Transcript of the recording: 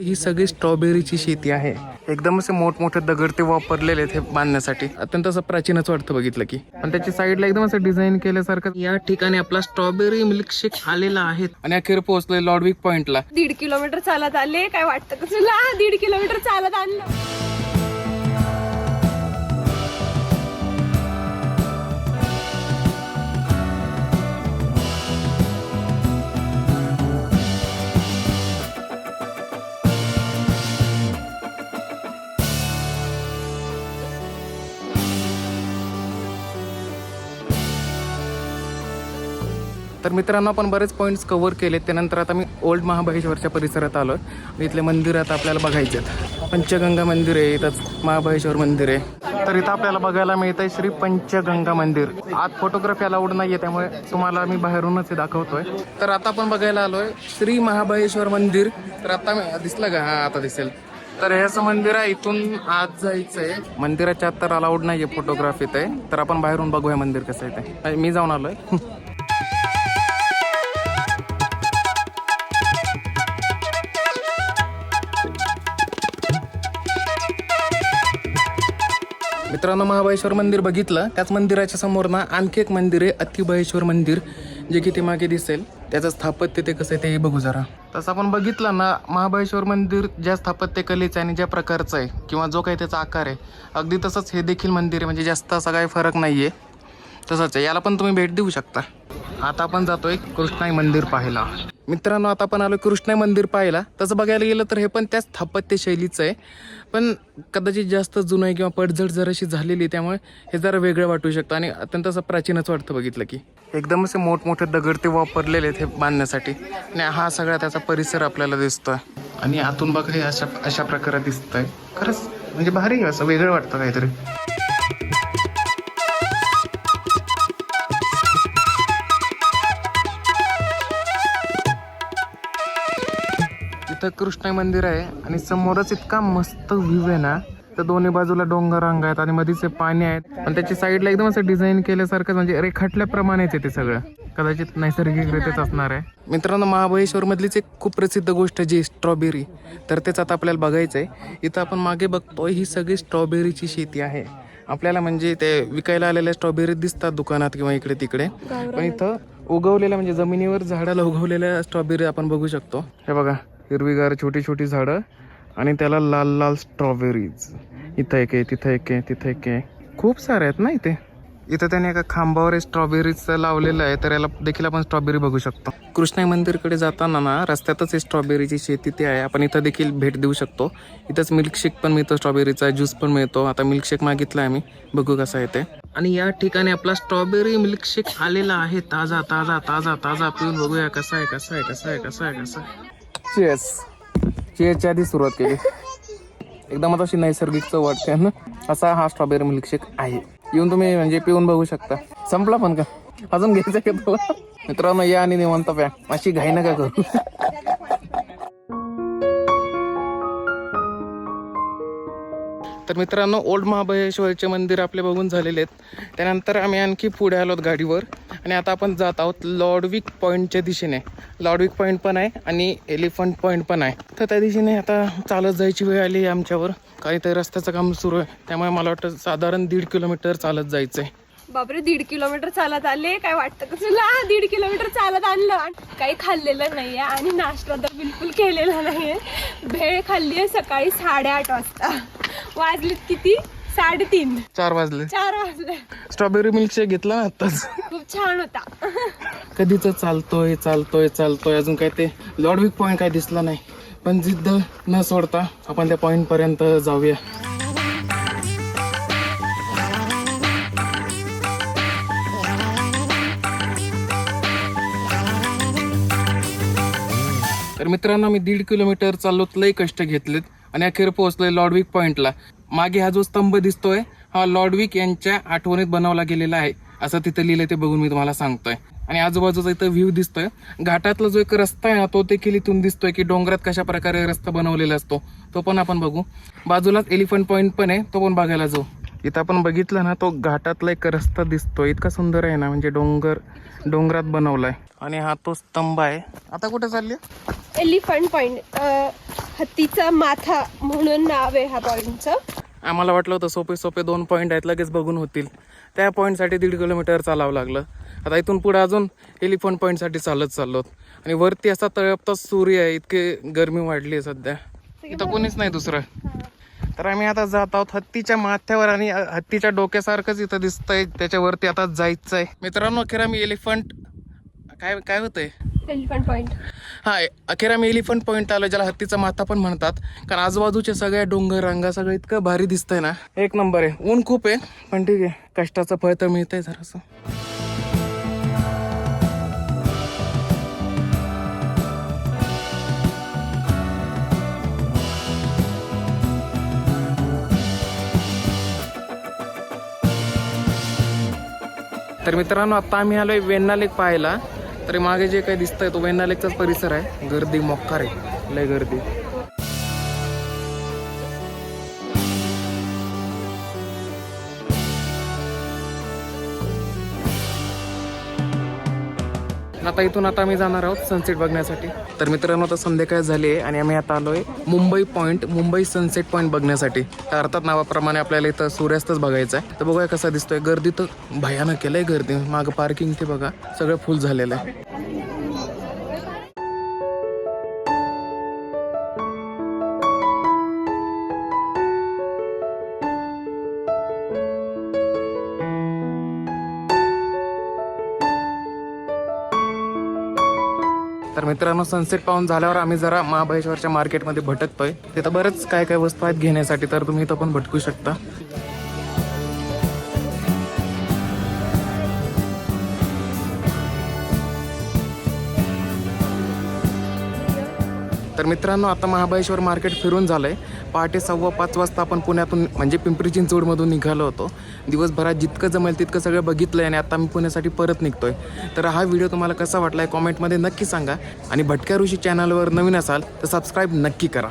ही सगळी स्ट्रॉबेरीची शेती आहे. एकदम असे मोठमोठे दगड ते वापरलेले आहेत हे बांधण्यासाठी. अत्यंत असं प्राचीनच वाटतं बघितलं की. पण त्याच्या साईडला एकदम असं डिझाईन केल्यासारखं या ठिकाणी आपला स्ट्रॉबेरी मिल्कशेक आलेला आहे. आणि अखेर पोहोचलोय लॉडविक पॉइंटला दीड किलोमीटर चालत आले. काय वाटतं तुला? दीड किलोमीटर चालत आणलं. तर मित्रांनो आपण बरेच पॉईंट्स कव्हर केले त्यानंतर आता मी ओल्ड महाबळेश्वरच्या परिसरात आलो आहे इथले मंदिर आता आपल्याला बघायचे आहेत पंचगंगा मंदिर आहे इथंच महाबळेश्वर मंदिर आहे. तर इथं आपल्याला बघायला मिळत आहे श्री पंचगंगा मंदिर. आत फोटोग्राफी अलाउड नाही आहे त्यामुळे तुम्हाला मी बाहेरूनच हे दाखवतोय. तर आता आपण बघायला आलोय श्री महाबळेश्वर मंदिर. तर आता मी दिसलं का? हा आता दिसेल. तर हे असं मंदिर आहे इथून आत आहे मंदिराच्या आत तर अलाउड आहे फोटोग्राफीत आहे तर आपण बाहेरून बघूया मंदिर कसं आहे ते. मी जाऊन आलोय. मित्रांनो महाबळेश्वर मंदिर बघितलं. त्याच मंदिराच्या समोर ना आणखी एक मंदिर आहे अतिबळेश्वर मंदिर जे की ते मागे दिसेल. त्याचं स्थापत्य ते कसं आहे तेही बघू जरा. तसं आपण बघितलं ना महाबळेश्वर मंदिर ज्या स्थापत्य कलेचं आहे आणि ज्या प्रकारचं आहे किंवा जो काही त्याचा आकार आहे अगदी तसंच हे देखील मंदिर आहे म्हणजे जास्त असा काही फरक नाही आहे तसंच आहे. याला पण तुम्ही भेट देऊ शकता. आता आपण जातोय कृष्णाई मंदिर पाहायला. मित्रांनो आता आपण आलो कृष्णाई मंदिर पाहायला. तसं बघायला गेलं तर हे पण त्या स्थापत्य शैलीचं आहे. पण कदाचित जास्त जुनं आहे किंवा पडझड जराशी झालेली त्यामुळे हे जरा वेगळं वाटू शकतं आणि अत्यंत असं प्राचीनच वाटतं बघितलं की. एकदम असे मोठमोठे दगड ते वापरलेले आहेत हे बांधण्यासाठी. आणि हा सगळा त्याचा परिसर आपल्याला दिसतोय. आणि आतून बघा हे अशा अशा प्रकारे दिसतंय. खरंच म्हणजे भारी असं वेगळं वाटतं काहीतरी. इथं कृष्ण मंदिर आहे आणि समोरच इतका मस्त व्ह्यू आहे ना. तर दोन्ही बाजूला डोंगर रंग आहेत आणि मधीचे पाणी आहेत. आणि त्याच्या साईडला एकदम असं डिझाईन केल्यासारखं म्हणजे रेखाटल्याप्रमाणेच आहे ते सगळं. कदाचित नैसर्गिकरित्याच असणार आहे. मित्रांनो महाबळेश्वर मधलीच एक खूप प्रसिद्ध गोष्ट जी स्ट्रॉबेरी तर तेच आता आपल्याला बघायचं आहे इथं आपण मागे बघतोय ही सगळी स्ट्रॉबेरीची शेती आहे. आपल्याला म्हणजे ते विकायला आलेल्या स्ट्रॉबेरी दिसतात दुकानात किंवा इकडे तिकडे. पण इथं उगवलेल्या म्हणजे जमिनीवर झाडाला उगवलेल्या स्ट्रॉबेरी आपण बघू शकतो. हे बघा. हिरवीगार छोटी छोटी झाडं आणि त्याला लाल लाल स्ट्रॉबेरीज इथं एक आहे तिथं एक आहे तिथं एक आहे. खूप सारे आहेत ना इथे. इथं त्याने एका खांबावर स्ट्रॉबेरीज लावलेलं आहे तर याला देखील आपण स्ट्रॉबेरी बघू शकतो. कृष्णाई मंदिरकडे जाताना ना रस्त्यातच हे स्ट्रॉबेरीची शेती ती आहे. आपण इथं देखील भेट देऊ शकतो. इथंच मिल्कशेक पण मिळतो स्ट्रॉबेरीचा ज्यूस पण मिळतो. आता मिल्कशेक मागितला आहे आम्ही. बघू कसं आहे ते. आणि या ठिकाणी आपला स्ट्रॉबेरी मिल्कशेक आलेला आहे. ताजा ताजा ताजा ताजा. पिऊन बघूया कसा आहे कसा आहे कसा आहे कसा आहे कसा आहे. चेस चेसच्या आधी सुरुवात केली. एकदम आता अशी नैसर्गिक चव वाटते ना. असा हा स्ट्रॉबेरी मिल्कशेक आहे. येऊन तुम्ही म्हणजे पिऊन बघू शकता. संपला पण का? अजून घ्यायचं का तुला मित्रांनो या आणि निवंत प्या. अशी घाई नका करू. तर मित्रांनो ओल्ड महाबळेश्वरचे मंदिर आपले बघून झालेले आहेत. त्यानंतर आम्ही आणखी पुढे आलो गाडीवर. आणि आता आपण जात आहोत लॉडविक पॉईंटच्या दिशेने. लॉर्डविक पॉईंट पण आहे आणि एलिफंट पॉईंट पण आहे. तर त्या दिशेने आता चालत जायची वेळ आली आहे आमच्यावर. काहीतरी रस्त्याचं काम सुरू आहे. त्यामुळे मला वाटतं साधारण दीड किलोमीटर चालत जायचं आहे बापरे दीड किलोमीटर चालत आले. काय वाटतं का तुला? दीड किलोमीटर चालत आणलं. काही खाल्लेलं नाहीये आणि नाश्ता तर बिलकुल केलेला नाहीये. भेळ खाल्ली आहे सकाळी साडेआठ वाजता. वाजलेत किती? साडेतीन. चार वाजले. चार वाजले. स्ट्रॉबेरी मिल्कशेक घेतला ना आत्ताच? खूप छान होता. कधीच चालतोय चालतोय चालतोय. अजून काय ते लॉर्डविक पॉईंट काय दिसला नाही. पण जिद्द न सोडता आपण त्या पॉईंट पर्यंत जाऊया. तर मित्रांनो मी दीड किलोमीटर चाललो लई कष्ट घेतलेत. आणि अखेर पोहोचलोय लॉर्डविक पॉइंटला. मागे हा जो स्तंभ दिसतोय हा लॉर्डविक यांच्या आठवणीत बनवला गेलेला आहे. असं तिथं लिहिलंय ते बघून मी तुम्हाला सांगतोय. आणि आजूबाजूचा इथं व्ह्यू दिसतोय. घाटातला जो एक रस्ता आहे ना तो देखील इथून दिसतोय की डोंगरात कशा प्रकारे रस्ता बनवलेला असतो तो पण आपण बघू. बाजूलाच एलिफंट पॉइंट पण आहे तो पण बघायला जाऊ. इथं आपण बघितलं ना तो घाटातला एक रस्ता दिसतो. इतका सुंदर आहे ना म्हणजे डोंगर डोंगरात बनवलाय. आणि हा तो स्तंभ आहे. आता कुठे चालली? एलिफंट पॉइंट हत्तीचा माथा म्हणून नाव आहे ह्या पॉइंटचं. आम्हाला वाटलं होतं सोपे सोपे दोन पॉईंट आहेत लगेच बघून होतील. त्या पॉईंटसाठी दीड किलोमीटर चालावं लागलं. आता इथून पुढे अजून एलिफंट पॉईंटसाठी चालत चाललो. आणि वरती असा तळपता सूर्य आहे इतके गरमी वाढली आहे सध्या. इथं कोणीच नाही दुसरं. तर आम्ही आता जात आहोत हत्तीच्या माथ्यावर आणि हत्तीच्या डोक्यासारखंच इथं दिसतंय. त्याच्यावरती आता जायचं आहे मित्रांनो अखेर आम्ही एलिफंट काय काय होतंय? एलिफंट पॉइंट हा अखेर आम्ही एलिफंट पॉईंट आलो ज्याला हत्तीचा माथा पण म्हणतात. कारण आजूबाजूच्या सगळ्या डोंगर रांगा सगळं इतकं भारी दिसतंय ना. एक नंबर आहे. ऊन खूप आहे पण ठीक आहे. कष्टाचं फळ तर मिळतंय जरासं. तर मित्रांनो आता आम्ही आलो आहे वेन्ना लेक पाहायला. तर मागे जे काही दिसतंय तो वेन्ना लेकचाच परिसर आहे. गर्दी मोक्कार आहे. लय गर्दी. आता इथून आता आम्ही जाणार आहोत सनसेट बघण्यासाठी. तर मित्रांनो आता संध्याकाळ झाली आहे आणि आम्ही आता आलोय Mumbai point Mumbai sunset point बघण्यासाठी. तर अर्थात नावाप्रमाणे आपल्याला इथं सूर्यास्तच बघायचा आहे. तर बघूया कसा दिसतोय. गर्दी तर भयानक केलंय गर्दी. मागं पार्किंग ते बघा. सगळं फुल झालेलं आहे. तर मित्रांनो सनसेट पाहून झाल्यावर आम्ही जरा महाबळेश्वरच्या मार्केटमध्ये भटकतोय. तिथं बरंच काय काय वस्तू आहेत घेण्यासाठी तर तुम्ही इथं पण भटकू शकता. तर मित्रांनो आता महाबळेश्वर मार्केट फिरून झालंय. पहाटे सव्वा पाच वाजता आपण पुण्यातून म्हणजे पिंपरी चिंचवडमधून निघालो होतो. दिवसभरात जितकं जमेल तितकं सगळं बघितलं आणि आता मी पुण्यासाठी परत निघतोय. तर हा व्हिडिओ तुम्हाला कसा वाटला आहे कॉमेंटमध्ये नक्की सांगा. आणि भटक्या ऋषी चॅनलवर नवीन असाल तर सबस्क्राईब नक्की करा.